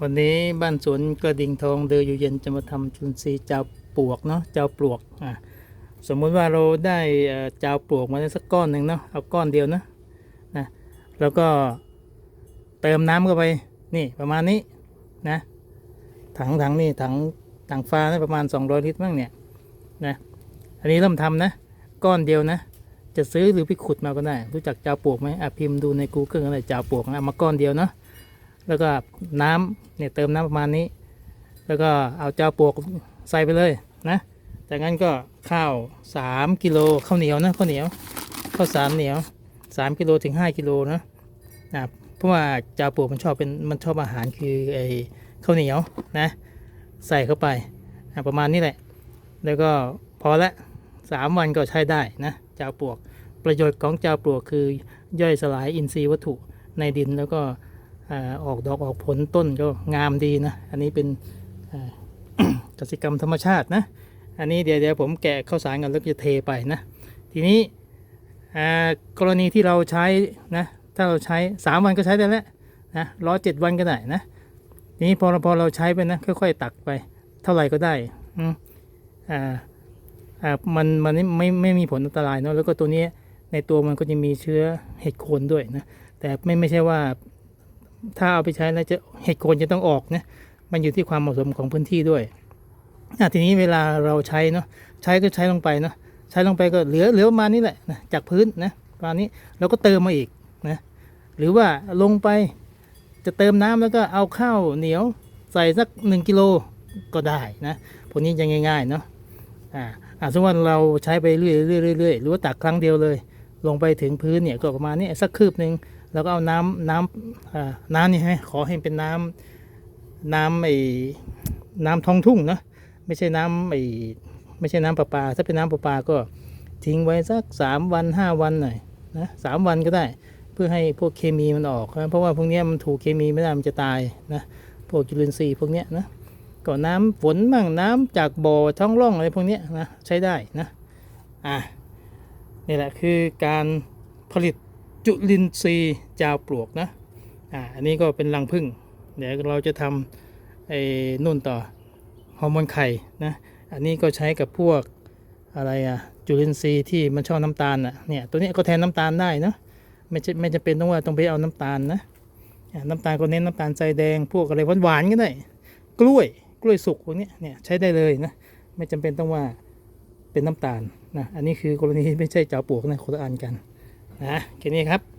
วันนี้บ้านสวนกระดิ่งทองเดืออยู่เย็นจะมาทำจุลินทรีย์เจ้าปลวกเนาะเจ้าปลวกอ่าสมมุติว่าเราได้เจ้าปลวกมาได้สักก้อนหนึ่งเนาะเอาก้อนเดียวนะนะแล้วก็เติมน้ำเข้าไปนี่ประมาณนี้นะถังถังนี่ถังถังฟ้านะประมาณ 200 ลิตรมั้งเนี่ยนะอันนี้เริ่มทำนะ ก้อนเดียวนะ จะซื้อหรือไปขุดมาก็ได้ รู้จักเจ้าปลวกไหมอะพิมพ์ดูใน Google อะไรเจ้าปลวกนะมาก้อนเดียวเนาะ แล้วก็น้ำเนี่ยเติมน้ำประมาณนี้ แล้วก็เอาเจ้าปลวกใส่ไปเลยนะจากนั้นก็ข้าว 3กิโลข้าวเหนียวนะข้าวเหนียวข้าวสารเหนียว 3กิโลถึง 5กิโลนะนะเพราะว่าเจ้าปลวกมันชอบเป็นมันชอบอาหารคือไอ้ข้าวเหนียวนะใส่เข้าไปอะประมาณนี้แหละ แล้วก็พอละสามวันก็ใช้ได้นะเจ้าปลวก ประโยชน์ของเจ้าปลวกคือย่อยสลายอินทรีย์วัตถุในดินแล้วก็ ออกดอกออกผลต้นก็งามดีนะ อันนี้เป็นกสิกรรมธรรมชาตินะ อันนี้เดี๋ยวเดี๋ยวผมแกะข้าวสารกันแล้วจะเทไปนะ ทีนี้กรณีที่เราใช้นะ ถ้าเราใช้ 3 วันก็ใช้ได้แล้วนะร้อยเจ็ดวันก็ได้นะ ทีนี้พอเราพอเราใช้ไปนะ ค่อยๆตักไป เท่าไหร่ก็ได้อืมอ่าอ่ามันมันไม่ไม่ไม่มีผลอันตรายเนาะแล้วก็ตัวนี้ในตัวมันก็จะมีเชื้อเห็ดโคนด้วยนะ แต่ไม่ไม่ใช่ว่า ถ้าเอาไปใช้แล้วจะเห็ดโคนจะต้องออกนะมันอยู่ที่ความเหมาะสมของพื้นที่ด้วยอะทีนี้เวลาเราใช้เนาะใช้ก็ใช้ลงไปเนาะใช้ลงไปก็เหลือเหลือประมาณนี้แหละนะจากพื้นนะประมาณนี้เราก็เติมมาอีกนะหรือว่าลงไปจะเติมน้ำแล้วก็เอาข้าวเหนียวใส่สักหนึ่งกิโลก็ได้นะพวกนี้จะง่ายๆเนาะอ่าอ่าสมมติว่าเราใช้ไปเรื่อยๆเรื่อยๆหรือว่าตักครั้งเดียวเลย ลงไปถึงพื้นเนี่ยก็ประมาณนี้สักคืบหนึ่ง แล้วก็เอาน้ำน้ำน้ำนี่ให้ขอให้เป็นน้ำน้ำไอ้น้ำท้องทุ่งนะไม่ใช่น้ำไอ้ไม่ใช่น้ำประปา ถ้าเป็นน้ำประปาก็ทิ้งไว้สักสามวันห้าวันหน่อยนะสามวันก็ได้เพื่อให้พวกเคมีมันออกนะเพราะว่าพวกนี้มันถูกเคมีไม่ได้มันจะตายนะพวกจุลินทรีย์พวกนี้นะก็น้ำฝนบ้างน้ำจากบ่อท้องร่องอะไรพวกนี้นะใช้ได้นะอะนี่แหละคือการผลิต จุลินทรีย์จาวปลวกนะอ่าอันนี้ก็เป็นรังผึ้งเดี๋ยวเราจะทำไอ้นุ่นต่อฮอร์โมนไข่นะอันนี้ก็ใช้กับพวกอะไรอะจุลินทรีย์ที่มันชอบน้ำตาลอะเนี่ยตัวนี้ก็แทนน้ำตาลได้นะไม่ใช่ไม่จำเป็นต้องว่าต้องไปเอาน้ำตาลนะน้ำตาลก็เน้นน้ำตาลใจแดงพวกอะไรหวานๆก็ได้ กล้วยกล้วยสุกพวกนี้เนี่ยใช้ได้เลยนะไม่จำเป็นต้องว่าเป็นน้ำตาลนะอันนี้คือกรณีไม่ใช่เจ้าปลวกนะคนละอันกัน นะแค่นี้ครับ